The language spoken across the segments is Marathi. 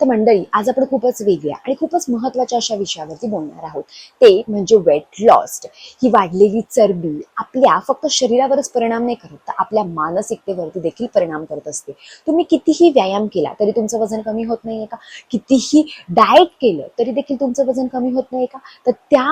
तर मंडळी आज आपण खूपच वेगळ्या आणि खूपच महत्त्वाच्या अशा विषयावरती बोलणार आहोत. ते म्हणजे वेट लॉस्ट ही वाढलेली चरबी आपल्या फक्त शरीरावरच परिणाम नाही करत तर आपल्या मानसिकतेवरती देखील परिणाम करत असते. तुम्ही कितीही व्यायाम केला तरी तुमचं वजन कमी होत नाहीये का? कितीही डाएट केलं तरी देखील तुमचं वजन कमी होत नाही का? तर त्या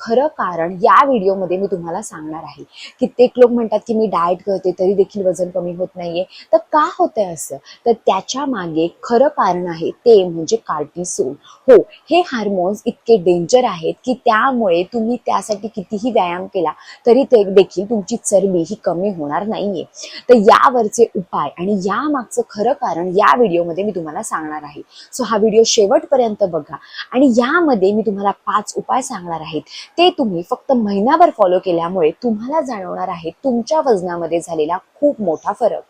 खरं कारण या व्हिडिओमध्ये मी तुम्हाला सांगणार आहे. कित्येक लोक म्हणतात की मी डाएट करते तरी देखील वजन कमी होत नाहीये. तर का होतंय असं? तर त्याच्यामागे खरं कारण आहे ते म्हणजे कार्टिसोल हो हे हार्मोन्स इतके डेंजर आहेत की त्यामुळे तुम्ही त्यासाठी कितीही व्यायाम केला तरी ते देखील तुमची चरबी ही कमी होणार नाहीये. तर यावरचे उपाय आणि या मागचं खरं कारण या व्हिडिओमध्ये मी तुम्हाला सांगणार आहे. सो हा व्हिडिओ शेवटपर्यंत बघा आणि यामध्ये मी तुम्हाला पाच उपाय सांगणार आहेत. ते तुम्ही फक्त महिनाभर फॉलो केल्यामुळे तुम्हाला जाणवणार आहे तुमच्या वजनामध्ये झालेला खूप मोठा फरक.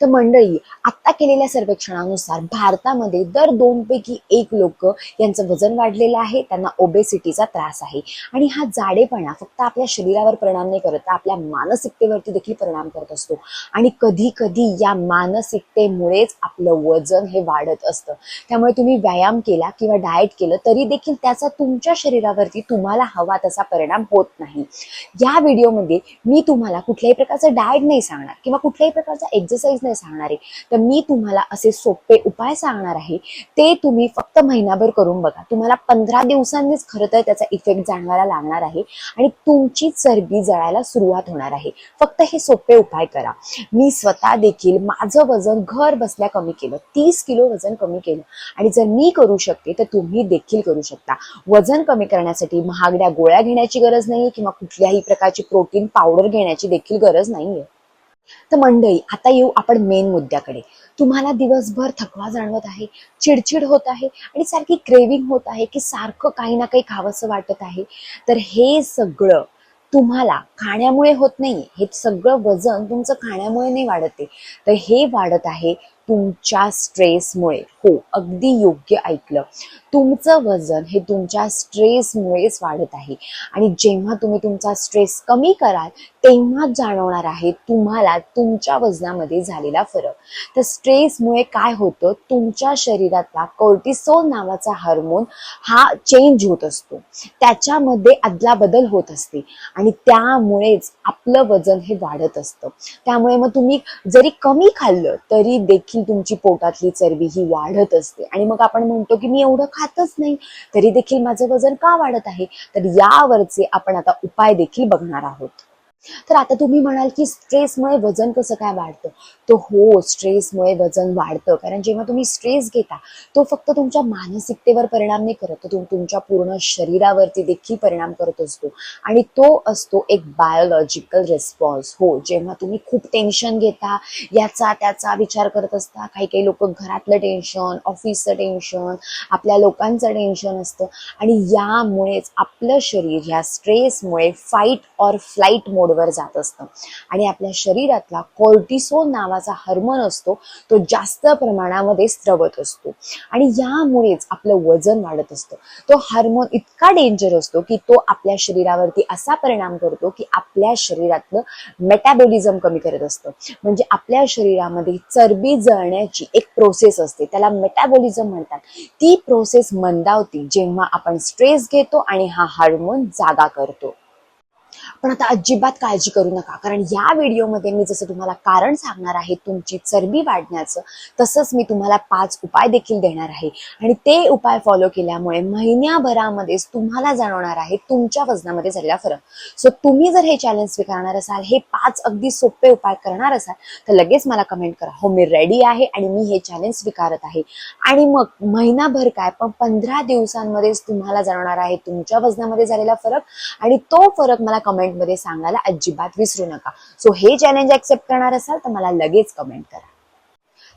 तर मंडळी आता केलेल्या सर्वेक्षणानुसार भारतामध्ये दर दोन पैकी एक लोक यांचं वजन वाढलेलं आहे त्यांना ओबेसिटीचा त्रास आहे. आणि हा जाडेपणा फक्त आपल्या शरीरावर परिणाम नाही करत आपल्या मानसिकतेवरती देखील परिणाम करत असतो. आणि कधी कधी या मानसिकतेमुळेच आपलं वजन हे वाढत असतं. त्यामुळे तुम्ही व्यायाम केला किंवा डाएट केलं तरी देखील त्याचा तुमच्या शरीरावरती तुम्हाला हवा तसा परिणाम होत नाही. या व्हिडिओमध्ये मी तुम्हाला कुठल्याही प्रकारचं डाएट नाही सांगणार किंवा कुठल्याही प्रकारचा एक्सरसाइज नाही सांगणार आहे. तर मी तुम्हाला असे सोपे उपाय सांगणार आहे. ते तुम्ही फक्त महिनाभर करून बघा. तुम्हाला पंधरा दिवसांनीच खरं तर त्याचा इफेक्ट जाणवायला लागणार आहे आणि तुमची चरबी जळायला सुरुवात होणार आहे. फक्त हे सोपे उपाय करा. मी स्वतः देखील माझं वजन घर बसल्या कमी केलं. तीस किलो वजन कमी केलं. आणि जर मी करू शकते तर तुम्ही देखील करू शकता. वजन कमी करण्यासाठी महागड्या गोळ्या घेण्याची गरज नाहीये किंवा कुठल्याही प्रकारची प्रोटीन पावडर घेण्याची देखील गरज नाहीये. तर मंडळी आता येऊ आपण मेन मुद्द्याकडे. तुम्हाला दिवसभर थकवा जाणवत आहे चिडचिड होत आहे आणि सारखी क्रेविंग होत आहे की सारखं काही ना काही खावंसं वाटत आहे. तर हे सगळं तुम्हाला खाण्यामुळे होत नाही हे सगळं वजन तुमचं खाण्यामुळे नाही वाढत तर हे वाढत आहे तुमच्या स्ट्रेसमुळे हो अगदी योग्य ऐकलं. तुमचं वजन हे तुमच्या स्ट्रेसमुळेच वाढत आहे. आणि जेव्हा तुम्ही तुमचा स्ट्रेस कमी कराल तेव्हाच जाणवणार आहे तुम्हाला तुमच्या वजनामध्ये झालेला फरक. तर स्ट्रेसमुळे काय होतं? तुमच्या शरीरातला कोर्टिसोल नावाचा हार्मोन हा चेंज होत असतो. त्याच्यामध्ये अदला बदल होत असते. आणि त्यामुळेच आपलं वजन हे वाढत असतं. त्यामुळे मग तुम्ही जरी कमी खाल्लं तरी देखील तुमची पोटातली चरबी ही वाढत असते. आणि मग आपण म्हणतो की मी एवढं खातच नाही तरी देखील माझं वजन का वाढत आहे? तर यावरचे आपण आता उपाय देखील बघणार आहोत. तर आता तुम्ही म्हणाल की स्ट्रेसमुळे वजन कसं काय वाढतं? तर हो स्ट्रेसमुळे वजन वाढतं. कारण जेव्हा तुम्ही स्ट्रेस घेता तो फक्त तुमच्या मानसिकतेवर परिणाम नाही करत. तो तुमच्या पूर्ण शरीरावरती देखील परिणाम करत असतो. आणि तो असतो एक बायोलॉजिकल रिस्पॉन्स हो जेव्हा तुम्ही खूप टेन्शन घेता याचा त्याचा विचार करत असता काही काही लोक घरातलं टेन्शन ऑफिसचं टेन्शन आपल्या लोकांचं टेन्शन असतं. आणि यामुळेच आपलं शरीर ह्या स्ट्रेसमुळे फाईट ऑर फ्लाईट मोडवर जात असतं. आणि आपल्या शरीरातला कॉर्टिसोल नावाचा हार्मोन असतो तो जास्त प्रमाणामध्ये स्त्रवत असतो. आणि यामुळेच आपलं वजन वाढत असतं. तो हार्मोन इतका डेंजर असतो की तो आपल्या शरीरावरती असा परिणाम करतो की आपल्या शरीरातलं मेटाबॉलिझम कमी करत असतं. म्हणजे आपल्या शरीरामध्ये चरबी जळण्याची एक प्रोसेस असते. त्याला मेटाबॉलिझम म्हणतात. ती प्रोसेस मंदावती जेव्हा आपण स्ट्रेस घेतो आणि हा हार्मोन जागा करतो. पण आता अजिबात काळजी करू नका. कारण या व्हिडिओमध्ये मी जसं तुम्हाला कारण सांगणार आहे तुमची चरबी वाढण्याचं तसंच मी तुम्हाला पाच उपाय देखील देणार आहे. आणि ते उपाय फॉलो केल्यामुळे महिन्याभरामध्येच तुम्हाला जाणवणार आहे तुमच्या वजनामध्ये झालेला फरक. सो तुम्ही जर हे चॅलेंज स्वीकारणार असाल हे पाच अगदी सोपे उपाय करणार असाल तर लगेच मला कमेंट करा. हो मी रेडी आहे आणि मी हे चॅलेंज स्वीकारत आहे. आणि मग महिनाभर काय? पण पंधरा दिवसांमध्येच तुम्हाला जाणवणार आहे तुमच्या वजनामध्ये झालेला फरक आणि तो फरक मला कमेंट कमेंटमध्ये सांगायला अजिबात विसरू नका. सो हे चॅलेंज ऍक्सेप्ट करणार असाल तर मला लगेच कमेंट करा.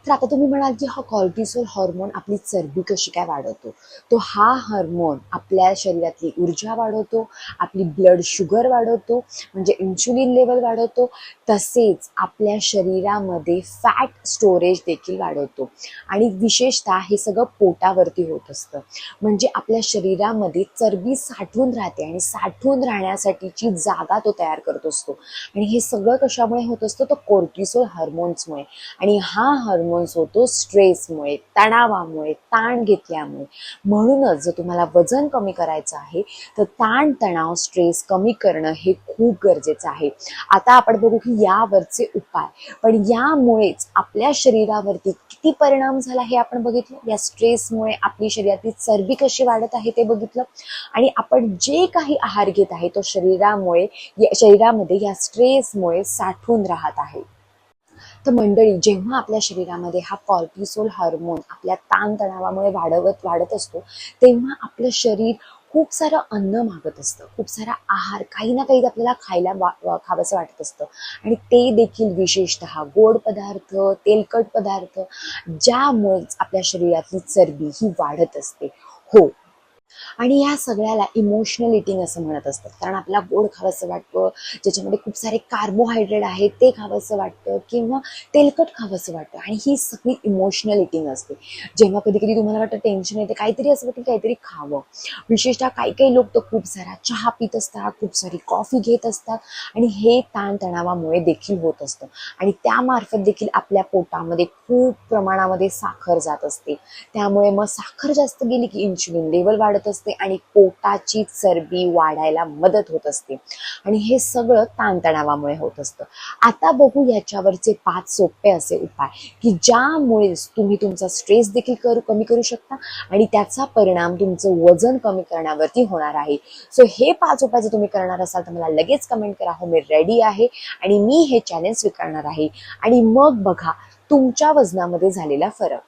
तर आता तुम्ही म्हणाल की हा कॉर्टिसोल हॉर्मोन आपली चरबी कशी काय वाढवतो? तो हा हार्मोन आपल्या शरीरातली ऊर्जा वाढवतो आपली ब्लड शुगर वाढवतो म्हणजे इन्शुलिन लेवल वाढवतो तसेच आपल्या शरीरामध्ये फॅट स्टोरेज देखील वाढवतो. आणि विशेषतः हे सगळं पोटावरती होत असतं. म्हणजे आपल्या शरीरामध्ये चरबी साठवून राहते आणि साठवून राहण्यासाठीची जागा तो तयार करत असतो. आणि हे सगळं कशामुळे होत असतं? तर कोर्टिसोल हार्मोन्समुळे आणि हा हार्मोन्स होतो स्ट्रेसमुळे तणावामुळे ताण घेतल्यामुळे. म्हणूनच जर तुम्हाला वजन कमी करायचं आहे तर ताण तणाव स्ट्रेस कमी करणं हे खूप गरजेचं आहे. आता आपण बघू की यावरचे उपाय. पण यामुळेच आपल्या शरीरावरती किती परिणाम झाला हे आपण बघितलं? या स्ट्रेसमुळे आपली शरीरातली चरबी कशी वाढत आहे ते बघितलं. आणि आपण जे काही आहार घेत आहे तो शरीरामुळे शरीरामध्ये या स्ट्रेसमुळे साठून राहत आहे. तर मंडळी जेव्हा आपल्या शरीरामध्ये हा कॉर्टिसोल हार्मोन आपल्या ताणतणावामुळे वाढवत वाढत असतो तेव्हा आपलं शरीर खूप सारं अन्न मागत असतं. खूप सारा आहार काही ना काही आपल्याला खायला वा खावंसं वाटत असतं. आणि ते देखील विशेषतः गोड पदार्थ तेलकट पदार्थ ज्यामुळेच आपल्या शरीरातली चरबी ही वाढत असते. हो आणि या सगळ्याला इमोशनल इटिंग असं म्हणत असतात. कारण आपल्याला गोड खावंसं वाटतं ज्याच्यामध्ये खूप सारे कार्बोहायड्रेट आहेत ते खावंसं वाटतं किंवा तेलकट खावंसं वाटतं. आणि ही सगळी इमोशनल इटिंग असते. जेव्हा कधी कधी तुम्हाला वाटतं टेन्शन येते काहीतरी असं वाटतं की काहीतरी खावं. विशेषतः काही काही लोक तर खूप सारा चहा पित असतात खूप सारी कॉफी घेत असतात आणि हे ताणतणावामुळे देखील होत असतं. आणि त्यामार्फत देखील आपल्या पोटामध्ये खूप प्रमाणामध्ये साखर जात असते. त्यामुळे मग साखर जास्त गेली की इन्शुलिन लेवल वाढत असते आणि पोटाची चरबी वाढायला मदत होत असते. आणि हे सगळं ताणतणावामुळे होत असतं. आता बघू याच्यावरचे पाच सोपे असे उपाय की ज्यामुळे तुम्ही तुमचा स्ट्रेस देखील करू कमी करू शकता आणि त्याचा परिणाम तुमचं वजन कमी करण्यावरती होणार आहे. सो हे पाच उपाय जर तुम्ही करणार असाल तर मला लगेच कमेंट करा. हो मी रेडी आहे आणि मी हे चॅलेंज स्वीकारणार आहे. आणि मग बघा तुमच्या वजनामध्ये झालेला फरक.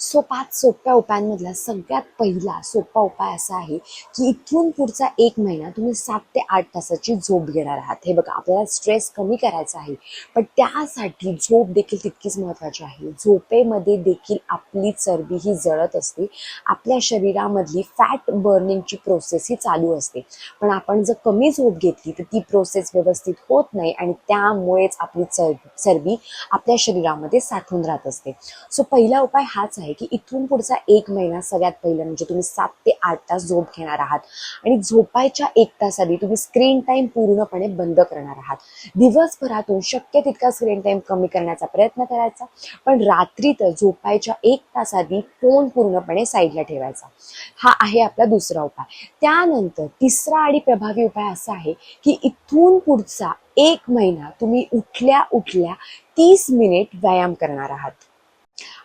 सो पाच सोप्या उपायांमधला सगळ्यात पहिला सोपा उपाय असा आहे की इथून पुढचा एक महिना तुम्ही सात ते आठ तासाची झोप घेणार आहात. हे बघा आपल्याला स्ट्रेस कमी करायचा आहे पण त्यासाठी झोप देखील तितकीच महत्त्वाची आहे. झोपेमध्ये देखील आपली चरबी ही जळत असते. आपल्या शरीरामधली फॅट बर्निंगची प्रोसेस ही चालू असते. पण आपण जर कमी झोप घेतली तर ती प्रोसेस व्यवस्थित होत नाही आणि त्यामुळेच आपली चर चरबी आपल्या शरीरामध्ये साठून राहत असते. सो पहिला उपाय हाच आहे की इथून पुढचा एक महिना सगळ्यात पहिलं म्हणजे तुम्ही सात ते आठ तास झोप घेणार आहात. आणि झोपायच्या एक तास आधी तुम्ही स्क्रीन टाईम पूर्णपणे बंद करणार आहात. दिवसभरातून शक्य तितका स्क्रीन टाईम कमी करण्याचा प्रयत्न करायचा पण रात्री तर झोपायच्या एक तास आधी फोन पूर्णपणे साईडला ठेवायचा. हा आहे आपला दुसरा उपाय. त्यानंतर तिसरा आणि प्रभावी उपाय असा आहे की इथून पुढचा एक महिना तुम्ही उठल्या उठल्या तीस मिनिट व्यायाम करणार आहात.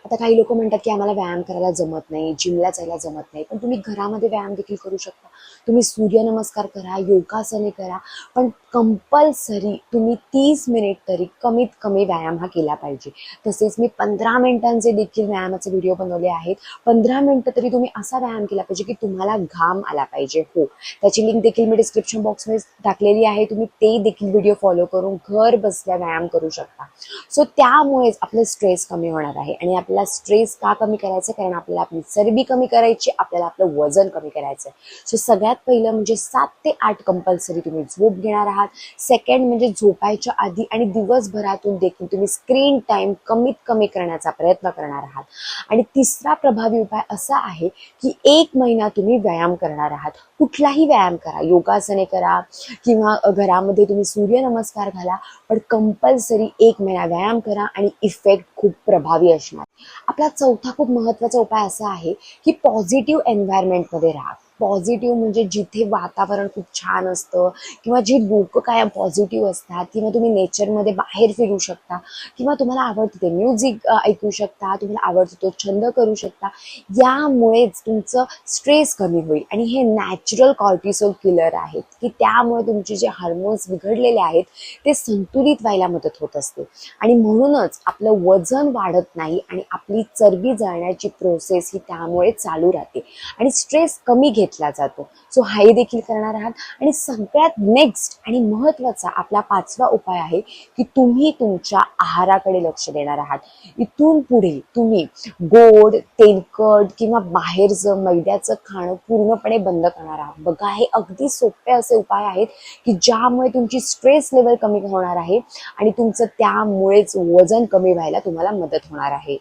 आता काही लोक म्हणतात की आम्हाला व्यायाम करायला जमत नाही जिमला जायला जमत नाही. पण तुम्ही घरामध्ये व्यायाम देखील करू शकता. तुम्ही सूर्यनमस्कार करा योगासने करा पण कंपल्सरी तुम्ही तीस मिनिट तरी कमीत कमी व्यायाम हा केला पाहिजे. तसेच मी पंधरा मिनिटांचे देखील व्यायामाचे व्हिडिओ बनवले आहेत. पंधरा मिनिटं तरी तुम्ही असा व्यायाम केला पाहिजे की तुम्हाला घाम आला पाहिजे. हो. त्याची लिंक देखील मी डिस्क्रिप्शन बॉक्समध्ये टाकलेली आहे. तुम्ही ते देखील व्हिडिओ फॉलो करून घर बसल्या व्यायाम करू शकता. सो त्यामुळेच आपलं स्ट्रेस कमी होणार आहे. आणि आपला स्ट्रेस का कमी करायचं? कारण आपल्याला आपली चरबी कमी करायची आपल्याला आपलं वजन कमी करायचं आहे सो सगळ्यात पहिलं म्हणजे सात ते आठ कंपल्सरी तुम्ही झोप घेणार आहात. सेकंड म्हणजे झोपायच्या आधी आणि दिवसभरातून देखील तुम्ही स्क्रीन टाईम कमीत कमी करण्याचा प्रयत्न करणार आहात. आणि तिसरा प्रभावी उपाय असा आहे की एक महिना तुम्ही व्यायाम करणार आहात. कुठलाही व्यायाम करा. योगासने करा किंवा घरामध्ये तुम्ही सूर्यनमस्कार घाला पण कंपल्सरी एक महिना व्यायाम करा आणि इफेक्ट खूप प्रभावी असणार. आपला चौथा खूप महत्त्वाचा उपाय असा आहे की पॉझिटिव्ह एन्व्हायरमेंटमध्ये राहा. पॉझिटिव्ह म्हणजे जिथे वातावरण खूप छान असतं किंवा जी लोक काय पॉझिटिव्ह असतात किंवा तुम्ही नेचरमध्ये बाहेर फिरू शकता किंवा तुम्हाला आवडतं ते म्युझिक ऐकू शकता तुम्हाला आवडतो तो छंद करू शकता यामुळेच तुमचं स्ट्रेस कमी होईल. आणि हे नॅचरल कॉर्टिसोल किलर आहेत की त्यामुळे तुमचे जे हार्मोन्स बिघडलेले आहेत ते संतुलित व्हायला मदत होत असते. आणि म्हणूनच आपलं वजन वाढत नाही आणि आपली चरबी जाळण्याची प्रोसेस ही त्यामुळे चालू राहते. आणि स्ट्रेस कमी घेत घेतला जातो. सो हाही देखील करणार आहात. आणि सगळ्यात नेक्स्ट आणि महत्त्वाचा आपला पाचवा उपाय आहे की तुम्ही तुमच्या आहाराकडे लक्ष देणार आहात. इथून पुढे तुम्ही गोड तेलकट किंवा बाहेरचं मैद्याचं खाणं पूर्णपणे बंद करणार आहात. बघा हे अगदी सोपे असे उपाय आहेत की ज्यामुळे तुमची स्ट्रेस लेवल कमी होणार आहे आणि तुमचं त्यामुळेच वजन कमी व्हायला तुम्हाला मदत होणार आहे.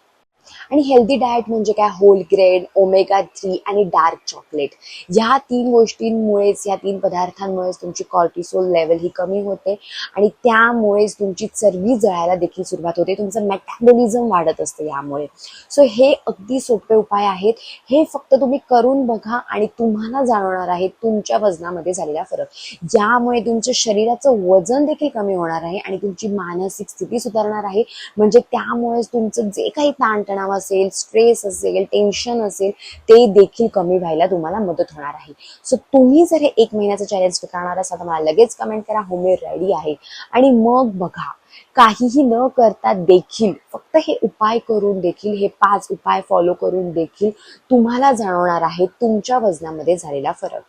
आणि हेल्दी डाएट म्हणजे काय? होल ग्रेन ओमेगा थ्री आणि डार्क चॉकलेट या तीन गोष्टींमुळेच या तीन पदार्थांमुळेच तुमची कॉर्टिसोल लेवल ही कमी होते आणि त्यामुळेच तुमची चरबी जळायला देखील सुरुवात होते. तुमचं मेटाबॉलिझम वाढत असतं यामुळे. सो हे अगदी सोपे उपाय आहेत. हे फक्त तुम्ही करून बघा आणि तुम्हाला जाणवणार आहे तुमच्या वजनामध्ये झालेला फरक. ज्यामुळे तुमच्या शरीराचं वजन देखील कमी होणार आहे आणि तुमची मानसिक स्थिती सुधारणार आहे. म्हणजे त्यामुळेच तुमचं जे काही ताणतणाव असेल स्ट्रेस असेल टेन्शन असेल ते देखील कमी व्हायला तुम्हाला मदत होणार आहे. सो तुम्ही जर हे एक महिन्याचं चॅलेंज करणार असाल तर मला लगेच कमेंट करा होमे रेडी आहे. आणि मग बघा काहीही न करता देखील फक्त हे उपाय करून देखील हे पाच उपाय फॉलो करून देखील तुम्हाला जाणवणार आहे तुमच्या वजनामध्ये झालेला फरक.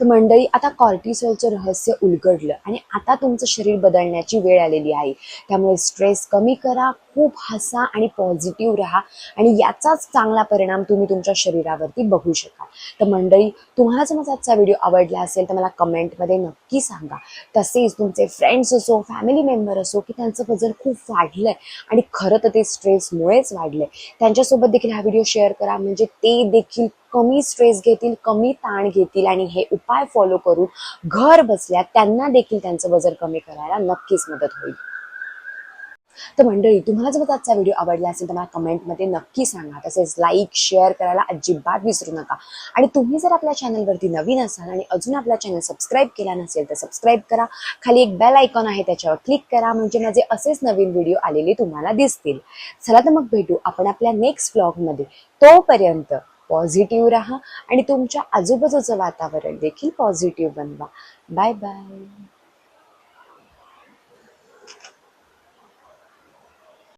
तर मंडळी आता कॉर्टिसोलचं रहस्य उलगडलं आणि आता तुमचं शरीर बदलण्याची वेळ आलेली आहे. त्यामुळे स्ट्रेस कमी करा खूप हसा आणि पॉझिटिव्ह राहा आणि याचाच चांगला परिणाम तुम्ही तुमच्या शरीरावरती बघू शकाल. तर मंडळी तुम्हाला जर माझा आजचा व्हिडिओ आवडला असेल तर मला कमेंटमध्ये नक्की सांगा. तसेच तुमचे फ्रेंड्स असो फॅमिली मेंबर असो की त्यांचं वजन खूप वाढलंय आणि खरं तर ते स्ट्रेसमुळेच वाढलंय. त्यांच्यासोबत देखील हा व्हिडिओ शेअर करा. म्हणजे ते देखील कमी स्ट्रेस घेतील कमी ताण घेतील आणि हे उपाय फॉलो करून घर बसल्या त्यांना देखील त्यांचं वजन कमी करायला नक्कीच मदत होईल. तर मंडळी तुम्हाला जर आजचा व्हिडिओ आवडला असेल तर मला कमेंटमध्ये नक्की सांगा. तसेच लाईक शेअर करायला अजिबात विसरू नका. आणि तुम्ही जर आपल्या चॅनलवरती नवीन असाल आणि अजून आपला चॅनल सबस्क्राईब केला नसेल तर सबस्क्राईब करा. खाली एक बेल आयकॉन आहे त्याच्यावर क्लिक करा. म्हणजे माझे असेच नवीन व्हिडिओ आलेले तुम्हाला दिसतील. चला तर मग भेटू आपण आपल्या नेक्स्ट ब्लॉगमध्ये तोपर्यंत पॉझिटिव्ह राहा आणि तुमच्या आजूबाजूचं वातावरण देखील पॉझिटिव्ह बनवा. Bye bye